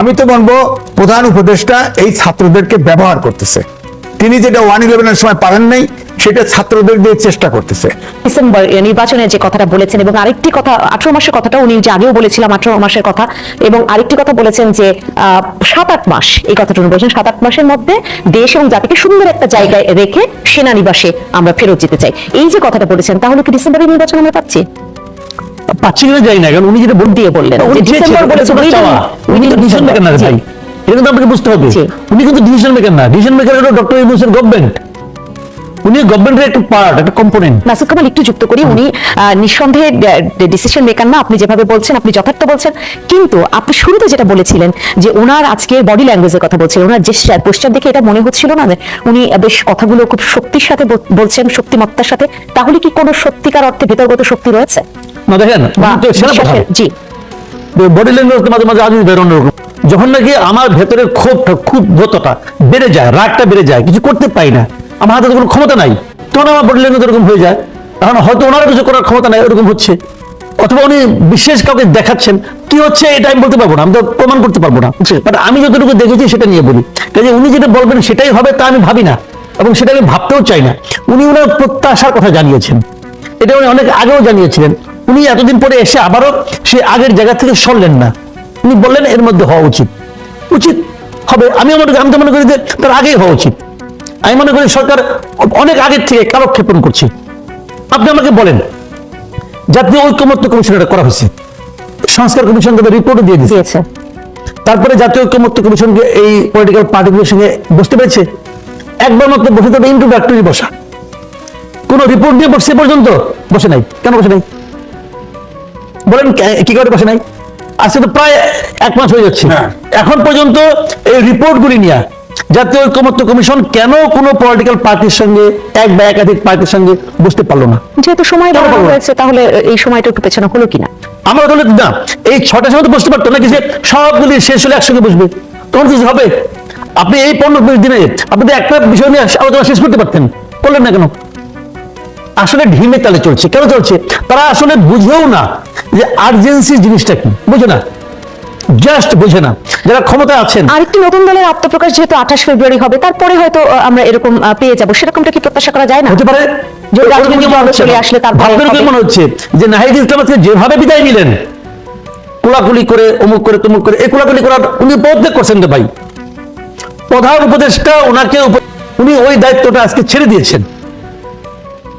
আমি তো বলব, প্রধান উপদেষ্টা এই ছাত্রদেরকে ব্যবহার করতেছে। তিনি যেটা ওয়ান ইলেভেনের সময় পারেন নাই, সেটা ছাত্রদের দিয়ে চেষ্টা করতেছে। ডিসেম্বর নির্বাচনের যে কথাটা বলেছেন এবং আরেকটি কথা, আঠারো মাসের কথাটা উনি যে আগেও বলেছিলাম আঠারো মাসের কথা, এবং আরেকটি কথা বলেছেন যে সাত আট মাস, এই কথাটা উনি বলেছেন, সাত আট মাসের মধ্যে দেশ এবং জাতিকে সুন্দর একটা জায়গায় রেখে সেনানিবাসে আমরা ফেরত যেতে চাই। এই যে কথাটা বলেছেন, তাহলে কি ডিসেম্বরের নির্বাচন আমরা পাচ্ছি? পাচ্ছি কিনা যাই না কারণ উনি যেটা বল- দিয়ে বললেন উনি তো ডিসিশন মেকার না ভাই। এটা কিন্তু আপনাকে বুঝতে হবে। উনি কিন্তু ডিসিশন মেকার না। ডিসিশন মেকার হলো ডক্টর ইউনুসের গভর্নমেন্ট উনি গভর্নমেন্টের একটা পার্ট একটা কম্পোনেন্ট কামাল একটু যুক্ত করি। উনি নিঃসন্দেহে ডিসিশন মেকার না। আপনি যেভাবে বলছেন আপনি যথার্থ বলছেন। কিন্তু আপনি শুরুতে যেটা বলেছিলেন যে ওনার আজকে বডি ল্যাঙ্গুয়েজের কথা বলছিলেন ওনার জেস্টার পোস্টার দেখে এটা মনে হচ্ছিল না উনি বেশ কথাগুলো খুব শক্তির সাথে বল- বলছেন শক্তিমত্তার সাথে। তাহলে কি কোনো সত্যিকার অর্থে ভেতরগত শক্তি রয়েছে? না দেখেন? জি। বডি ল্যাঙ্গুয়েজ মাঝে মাঝে আজ যখন নাকি আমার ভেতরের ক্ষোভটা বেড়ে যায় রাগটা বেড়ে যায় কিছু করতে পাই না আমার হাতে কোনো ক্ষমতা নাই তখন আমার বডি ল্যাঙ্গুয়েজ এরকম হয়ে যায়। এখন হয়তো ওনার কিছু করার ক্ষমতা নাই এরকম হচ্ছে। অথবা উনি বিশেষ কাউকে দেখাচ্ছেন কি হচ্ছে এটা আমি বলতে পারব না আমি তো প্রমাণ করতে পারব না বাট আমি যতটুকু দেখেছি সেটা নিয়ে বলি। কাজে উনি যেটা বলবেন সেটাই হবে তা আমি ভাবি না এবং সেটা আমি ভাবতেও চাই না। উনি ওনার প্রত্যাশার কথা জানিয়েছেন। এটা উনি অনেক আগেও জানিয়েছিলেন। উনি এতদিন পরে এসে আবারও সে আগের জায়গা থেকে সরলেন না। উনি বললেন এর মধ্যে হওয়া উচিত। উচিত? হবে। আমি মনে আমি তো মনে করি যে তার আগেই হওয়া উচিত। আমি মনে করি সরকার অনেক আগের থেকে কালক্ষেপণ করছে। আপনি আমাকে বলেন জাতীয় ঐক্যমত্য কমিশন এটা করা হয়েছে। সংস্কার কমিশন তাদের রিপোর্টও দিয়ে দিয়েছে। তারপরে জাতীয় ঐক্যমত্য কমিশনকে এই পলিটিক্যাল পার্টিগুলোর সঙ্গে বসতে পেরেছে। একবার মাত্র বসে তবে ইন্ট্রোডাক্টরি বসা। কোন রিপোর্ট দিয়ে বসছে পর্যন্ত বসে নাই। কেন বসে নাই? বলেন কি করে বসে নাই? আজকে তো প্রায় এক মাস হয়ে যাচ্ছে। হ্যাঁ। এখন পর্যন্ত এই রিপোর্টগুলি নিয়ে জাতীয় ঐক্যমত্য কমিশন কেন কোনো পলিটিক্যাল পার্টির সঙ্গে এক বা একাধিক পার্টির সঙ্গে বসতে পারল না? যেহেতু সময় বাড়ানো হয়েছে তাহলে এই সময়টা একটু পেছনে হলো কিনা? আমরা তাহলে না এই ছটার সময় তো বসতে পারতো নাকি যে সবগুলি শেষ হলে একসঙ্গে বসবে? তখন কিছু হবে? আপনি এই পনেরো বিশ দিনে আপনি একটা বিষয় নিয়ে আলোচনা শেষ করতে পারতেন। করলেন না কেন? আসলে ঢিমে তালে চলছে। কেন চলছে? তারা আসলে বুঝেও না যে আর্জেন্সি জিনিসটা কি। বুঝে না। জাস্ট বুঝে না। যারা ক্ষমতায় আছেন। আরেকটি নতুন দলের আত্মপ্রকাশ যেহেতু আঠাশ ফেব্রুয়ারি হবে তারপরে হয়তো আমরা এরকম পেয়ে যাব। সেরকমটা কি প্রত্যাশা করা যায় না? হতে পারে। যে ওরকম রাজনৈতিক দল হচ্ছে চলে আসলে তারপরে ভাবতে এরকম হবে। মনে হচ্ছে? যে নাহিদ ইসলাম যেভাবে বিদায় নিলেন কোলাকুলি করে অমুক করে তমুক করে এই কোলাকুলি করার উনি প্রত্যেক করছেন তো ভাই। প্রধান উপদেষ্টা ওনাকে উনি ওই দায়িত্বটা আজকে ছেড়ে দিয়েছেন।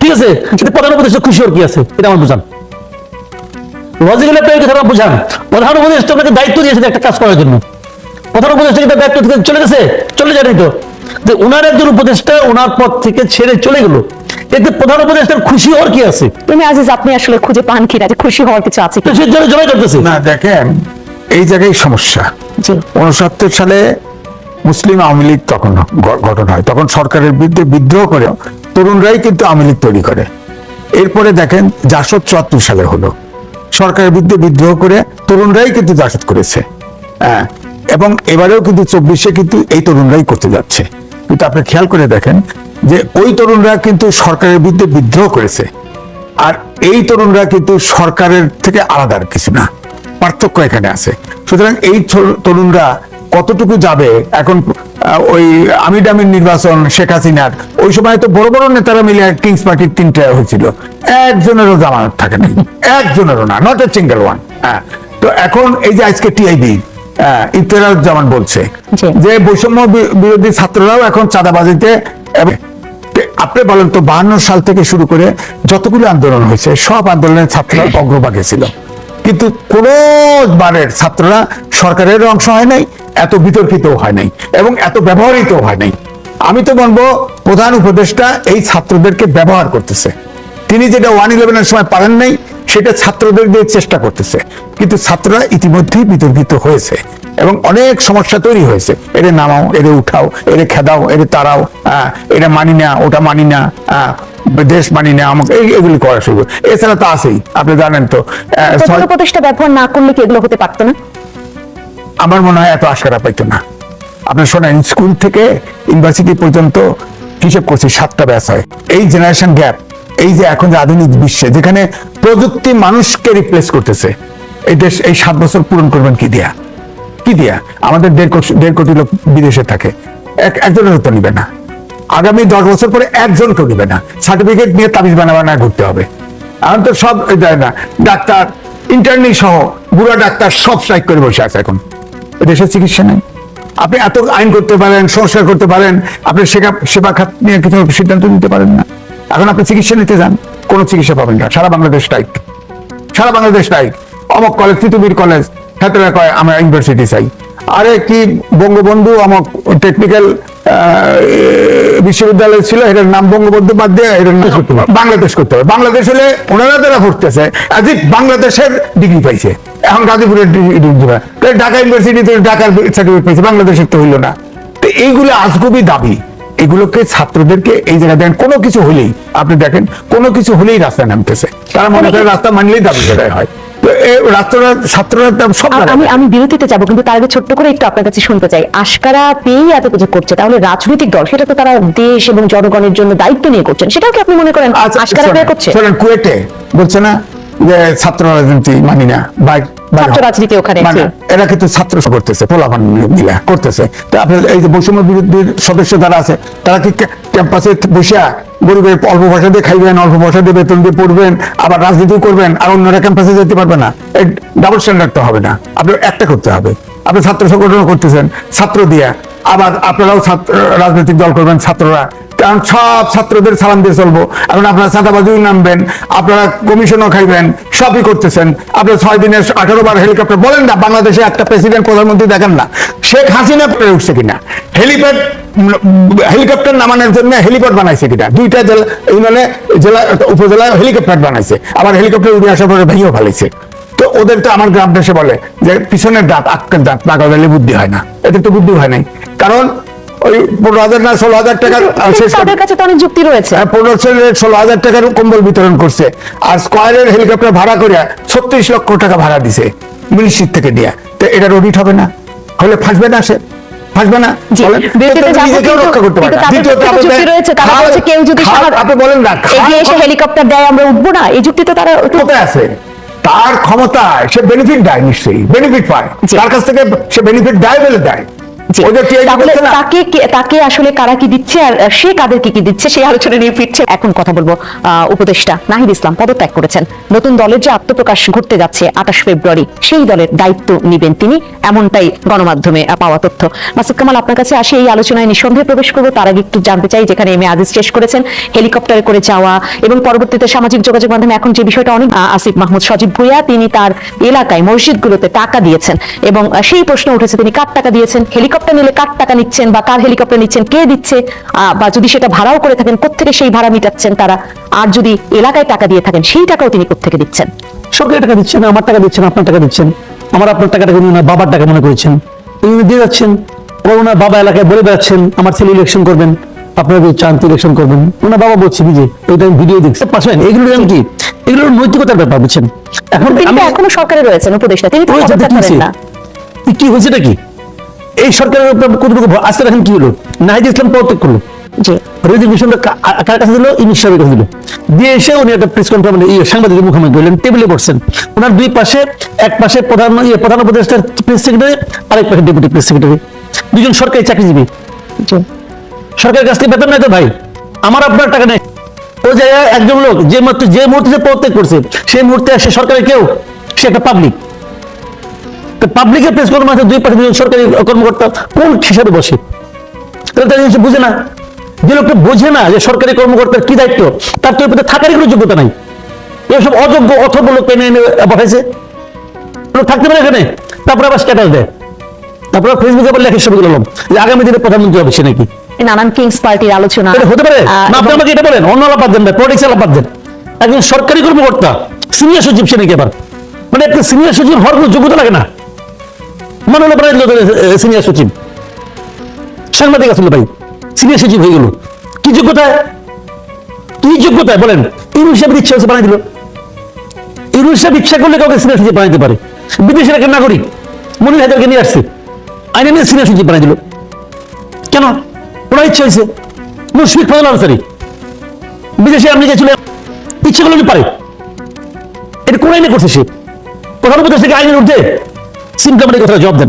ঠিক আছে? প্রধান উপদেষ্টা খুশি ওর কি আছে? এটা আমার বুঝান। লজিক্যাল বুঝান। প্রধান উপদেষ্টা ওনাকে দায়িত্ব দিয়েছেন একটা কাজ করার জন্য। প্রধান উপদেষ্টা কিন্তু দায়িত্ব থেকে চলে গেছে। চলে যায়নি তো। যে ওনার একজন উপদেষ্টা ওনার পদ থেকে ছেড়ে চলে গেল। এতে প্রধান উপদেষ্টার খুশি হওয়ার কি আছে? তুমি আজিজ আপনি আসলে খুঁজে পান কিনা যে খুশি হওয়ার কিছু আছে তো জমা করতেছে। না দেখেন এই জায়গায় সমস্যা। উনসত্তর সালে মুসলিম আওয়ামী লীগ তখন গঠন হয়। তখন সরকারের বিরুদ্ধে বিদ্রোহ করে তরুণরাই কিন্তু আওয়ামী তৈরি করে। এরপরে দেখেন জাসদ চুয়াত্তর সালে হলো। সরকারের বিরুদ্ধে বিদ্রোহ করে তরুণরাই কিন্তু জাসদ করেছে। হ্যাঁ এবং এবারেও কিন্তু চব্বিশে কিন্তু এই তরুণরাই করতে যাচ্ছে। কিন্তু আপনি খেয়াল করে দেখেন যে ওই তরুণরা কিন্তু সরকারের বিরুদ্ধে বিদ্রোহ করেছে। আর এই তরুণরা কিন্তু সরকারের থেকে আলাদা কিছু না। পার্থক্য এখানে আছে। সুতরাং এই তরুণরা কতটুকু যাবে? এখন ওই আমির নির্বাচন শেখ হাসিনার ওই সময় তো বড় বড় নেতারা মিলে কিংস পার্টির তিনটা হয়েছিল। একজনেরও জামানত থাকে না একজনেরও না নট এ সিঙ্গেল ওয়ান হ্যাঁ তো এখন এই যে আজকে টিআইবি ইফতেরাজ্জামান বলছে যে বৈষম্য বিরোধী ছাত্ররাও এখন চাঁদাবাজিতে আপনি বলেন তো বাহান্ন সাল থেকে শুরু করে যতগুলো আন্দোলন হয়েছে সব আন্দোলনের ছাত্ররা অগ্রভাগে ছিল। কিন্তু কোন বারের ছাত্ররা সরকারের অংশ হয় নাই এত বিতর্কিত হয় নাই এবং এত ব্যবহৃত হয় নাই। আমি তো বলব প্রধান উপদেষ্টা এই ছাত্রদেরকে ব্যবহার করতেছে। তিনি যেটা ওয়ান ইলেভেনের সময় পারেন নাই সেটা ছাত্রদের দিয়ে চেষ্টা করতেছে। কিন্তু ছাত্ররা ইতিমধ্যেই বিতর্কিত হয়েছে এবং অনেক সমস্যা তৈরি হয়েছে। এরে নামাও এরে উঠাও এরে খেদাও এরে তারাও আহ, এটা মানি না ওটা মানি না আহ, দেশ মানি না আমাকে এই- এগুলি করা শুরু। এছাড়া তো আছেই আপনি জানেন তো প্রধান ছয়- ব্যবহার না করলে কি এগুলো হতে পারতো না? আমার মনে হয় এত আশকারা পাইতো না। আপনার শোনেন, স্কুল থেকে ইউনিভার্সিটি পর্যন্ত হিসেব করছি সাতটা ব্যাচ হয়। এই জেনারেশন গ্যাপ এই যে এখন যে আধুনিক বিশ্বে, যেখানে প্রযুক্তি মানুষকে রিপ্লেস করতেছে, এই দেশ, এই সাত বছর পূরণ করবেন কি দিয়া? কি দিয়া? আমাদের দেড় কোটি দেড় কোটি লোক বিদেশে থাকে। এক, একজনের তো নিবে না। আগামী দশ বছর পরে একজনকেও নিবে না। সার্টিফিকেট নিয়ে তাবিজ বানা বানা ঘুরতে হবে। এখন তো সব না, ডাক্তার ইন্টারনি সহ, বুড়া ডাক্তার সব স্ট্রাইক করে বসে আছে এখন। দেশের চিকিৎসা নেই। আপনি এত আইন করতে পারেন, সংস্কার করতে পারেন, আপনি সেবা সেবা খাত নিয়ে কিছু সিদ্ধান্ত নিতে পারেন না। এখন আপনি চিকিৎসা নিতে যান, কোনো চিকিৎসা পাবেন না। সারা বাংলাদেশ টাইট। সারা বাংলাদেশ টাইট। অমক কলেজ তিতুবির কলেজ হেতরা কয় আমরা ইউনিভার্সিটি চাই। আরে কি বঙ্গবন্ধু আমক টেকনিক্যাল বিশ্ববিদ্যালয় ছিল এটার নাম বঙ্গবন্ধু বাদ দিয়ে এটার নাম বাংলাদেশ করতে হবে। বাংলাদেশ হলে ওনারা যারা পড়তেছে আজ বাংলাদেশের ডিগ্রি পাইছে। এখন গাজীপুরের ডিগ্রি দিবে। ঢাকা ইউনিভার্সিটিতে ঢাকার সার্টিফিকেট পাইছে বাংলাদেশের তো হইল না। তো এইগুলো আজগুবি দাবি। এগুলোকে ছাত্রদেরকে এই জায়গায় দেন। কোনো কিছু হলেই আপনি দেখেন কোনো কিছু হলেই রাস্তায় নামতেছে। তারা মনে করে রাস্তা মানলেই দাবি করাই হয়। ছাত্ররা সব আমি আমি বিরতিতে যাব কিন্তু তার আগে ছোট্ট করে একটু আপনার কাছে শুনতে চাই। আশকারা পেয়েই এত কিছু করছে তাহলে রাজনৈতিক দল সেটা তো তারা দেশ এবং জনগণের জন্য দায়িত্ব নিয়ে করছেন সেটাও কি আপনি মনে করেন আচ্ছা, আশকারা করছে? কুয়েটে বলছে না যে ছাত্র রাজনীতি মানি না বাইক ছাত্র রাজনীতি ওখানে, এরা কিন্তু ছাত্র করতেছে পোলাপান মিলা করতেছে। তো আপনার এই যে বৈষম্য বিরোধীর সদস্য যারা আছে তারা কি ক্যাম্পাসে বসে গরিবের অল্প পয়সা দিয়ে খাইবেন অল্প পয়সা দিয়ে বেতন দিয়ে পড়বেন আবার রাজনীতি করবেন আর অন্যরা ক্যাম্পাসে যেতে পারবে না? এই ডাবল স্ট্যান্ডার্ড তো হবে না। আপনার একটা করতে হবে। আপনি ছাত্র সংগঠন করতেছেন ছাত্র দিয়া। আবার আপনারাও ছাত্র রাজনৈতিক দল করবেন ছাত্ররা। কারণ সব ছাত্রদের সালাম দিয়ে চলবো। এখন আপনারা চাঁদাবাজিও নামবেন, আপনারা কমিশনও খাইবেন, সবই করতেছেন। আপনার ছয় দিনের আঠারো বার হেলিকপ্টার, বলেন না, বাংলাদেশে একটা প্রেসিডেন্ট, প্রধানমন্ত্রী দেখেন না, শেখ হাসিনা পড়ে উঠছে কিনা? হেলিপ্যাড, হেলিকপ্টার নামানোর জন্য হেলিপ্যাড বানাইছে কিনা? দুইটা জেলা, ইউনিয়নে, জেলা, উপজেলায় হেলিকপ্টার বানাইছে, আবার হেলিকপ্টার উড়ে আসার পরে ভেঙেও ফেলেছে। তো ওদের তো আমার গ্রাম দেশে বলে যে, পিছনের দাঁত আক্কের দাঁত না বুদ্ধি হয় না। এদের তো বুদ্ধি হয় নাই। কারণ ওই পনেরো হাজার না ষোলো হাজার টাকার তাদের কাছে তো অনেক যুক্তি রয়েছে। হ্যাঁ, পনেরো ষোলো হাজার টাকার কম্বল বিতরণ করছে। আর স্কোয়ারের হেলিকপ্টার ভাড়া করিয়া ছত্রিশ লক্ষ টাকা ভাড়া দিছে মিলিশিপ থেকে দিয়া তো এটার অডিট হবে না? হলে ফাঁসবে না সে? ফাঁসবে না? রক্ষা করতে কেউ যদি আপনি বলেন না এসে হেলিকপ্টার আমরা উঠবো না। এই যুক্তি তো তারা কোথায় আছে? তার ক্ষমতায় সে বেনিফিট দেয় নিশ্চয়ই বেনিফিট পায়। তার কাছ থেকে সে বেনিফিট দেয় বলে দেয়। কি তাকে তাকে আসলে কারা কি দিচ্ছে আর সে কাদেরকে কি দিচ্ছে সেই আলোচনা নিয়ে ফিরছে। এখন কথা বলব উপদেষ্টা নাহিদ ইসলাম পদত্যাগ করেছেন। নতুন দলের যে আত্মপ্রকাশ ঘটতে যাচ্ছে আঠাশ ফেব্রুয়ারি সেই দলের দায়িত্ব নিবেন তিনি। এমনটাই গণমাধ্যমে পাওয়া তথ্য। মাসুদ কামাল আপনার কাছে আসে এই আলোচনায় নিঃসন্দেহে প্রবেশ করব। তার আগে একটু জানতে চাই যেখানে এম এ আজিজ শেষ করেছেন হেলিকপ্টারে করে যাওয়া এবং পরবর্তীতে সামাজিক যোগাযোগ মাধ্যমে এখন যে বিষয়টা অনেক আসিফ মাহমুদ সজীব ভুইয়া তিনি তার এলাকায় মসজিদগুলোতে টাকা দিয়েছেন এবং সেই প্রশ্ন উঠেছে তিনি কার টাকা দিয়েছেন? হেলিকপ্টার নিলে কার টাকা নিচ্ছেন বা কার হেলিকপ্টার নিচ্ছেন কে দিচ্ছে? বা যদি সেটা ভাড়াও করে থাকেন কোত্থেকে সেই ভাড়া মিটাচ্ছেন তারা? আর যদি এলাকায় টাকা দিয়ে থাকেন সেই টাকাও তিনি কোত্থেকে দিচ্ছেন? সরকারি টাকা দিচ্ছেন আমার টাকা দিচ্ছেন আপনার টাকা দিচ্ছেন আমার আপনার টাকাটাকে ওনার বাবার টাকা মনে করেছেন। উনি দিয়ে যাচ্ছেন আবার ওনার বাবা এলাকায় বলে বেড়াচ্ছেন আমার ছেলে ইলেকশন করবেন আপনারা যদি চান ইলেকশন করবেন। ওনার বাবা বলছে নিজে ওইটা আমি ভিডিও দেখছি। পাশেন এগুলো জানেন কি? এগুলো নৈতিকতার ব্যাপার বুঝছেন? এখন তিনি এখনও সরকারে রয়েছেন উপদেষ্টা তিনি কি হয়েছে? কি হয়েছে নাকি এই সরকারের উপর কতটুকু আজকে দেখেন কি হলো? নাহিদ ইসলাম পদত্যাগ করল। রেজিগনেশনটা কার কাছে দিল ইনিশ সাহেবের কাছে দিল দিয়ে এসে উনি একটা প্রেস কনফারেন্স সাংবাদিকের মুখোমুখি করলেন টেবিলে বসছেন। ওনার দুই পাশে এক পাশে প্রধান ইয়ে প্রধান উপদেষ্টার প্রেস সেক্রেটারি আরেক পাশে ডেপুটি প্রেস সেক্রেটারি দুজন সরকারি চাকরিজীবী। সরকারের কাছ থেকে বেতন নেই তো ভাই? আমার আপনার টাকা নেই। ওই জায়গায় একজন লোক যে মুহূর্তে যে মুহূর্তে পদত্যাগ করছে সেই মুহূর্তে সে সরকারের কেউ? সে একটা পাবলিক পাবলিকের প্রেস কনফারেন্সে দুই পাশে দুজন সরকারি কর্মকর্তা কোন হিসাবে বসে? তাহলে তারা জিনিস বুঝে না। যে লোকটা বোঝে না যে সরকারি কর্মকর্তার কি দায়িত্ব তার তো এর থাকারই কোনো যোগ্যতা নাই। এসব অযোগ্য অথর্ব লোক এনে এনে পাঠাইছে। লোক থাকতে পারে এখানে তারপরে আবার স্ট্যাটাস দেয়। তারপরে ফেসবুকে আবার লেখে ছবি দিলাম যে আগামী দিনে প্রধানমন্ত্রী হবে সে নাকি? নানান কিংস পার্টির আলোচনা। হতে পারে? না আপনি আমাকে এটা বলেন অন্য আলাপাত দেন পলিটিক্স আলাপাত দেন। একজন সরকারি কর্মকর্তা সিনিয়র সচিব সে নাকি আবার? মানে একটা সিনিয়র সচিব হওয়ার কোনো যোগ্যতা লাগে না। মনে হলো প্রায় সিনিয়র সচিব। সাংবাদিক আসলে ভাই? সিনিয়র সচিব হয়ে গেল। কি যোগ্যতায়? কি যোগ্যতায়? বলেন ইউরু সাহেবের ইচ্ছা হচ্ছে বানাই দিল। ইউরু সাহেব ইচ্ছা করলে কাউকে সিনিয়র সচিব বানাইতে পারে। বিদেশের একটা নাগরিক, মনির হাজারকে নিয়ে আসছে। আইনে নিয়ে সিনিয়র সচিব বানাই দিল। কেন? ওনার ইচ্ছা হয়েছে। মুশফিক ফজল আনসারি। বিদেশে আমেরিকা চলে ইচ্ছে করলে পারে। এটা কোন আইনে করছে সে? প্রধান উপদেশ থেকে আইনের উঠে কথা জবাব দেন।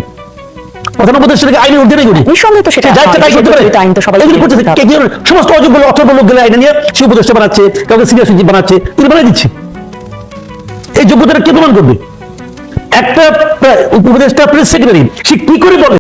প্রধান উপদেষ্টাকে আইনের ঊর্ধ্বে নেই উনি। নিঃসন্দেহে তো সেটা সে যা ইচ্ছা তাই করতে পারে। আইন তো সবাই এগুলি করতেছে। কে- কে- সমস্ত অযোগ্য লোক, অথর্ব লোকগুলো আইনে নিয়ে সে উপদেষ্টা বানাচ্ছে কাউকে সিনিয়র সচিব বানাচ্ছে তিনি বানিয়ে দিচ্ছে। এই যোগ্যতাটা কে প্রমাণ করবে? একটা উপদেষ্টা প্রেস সেক্রেটারি সে কি করে বলে?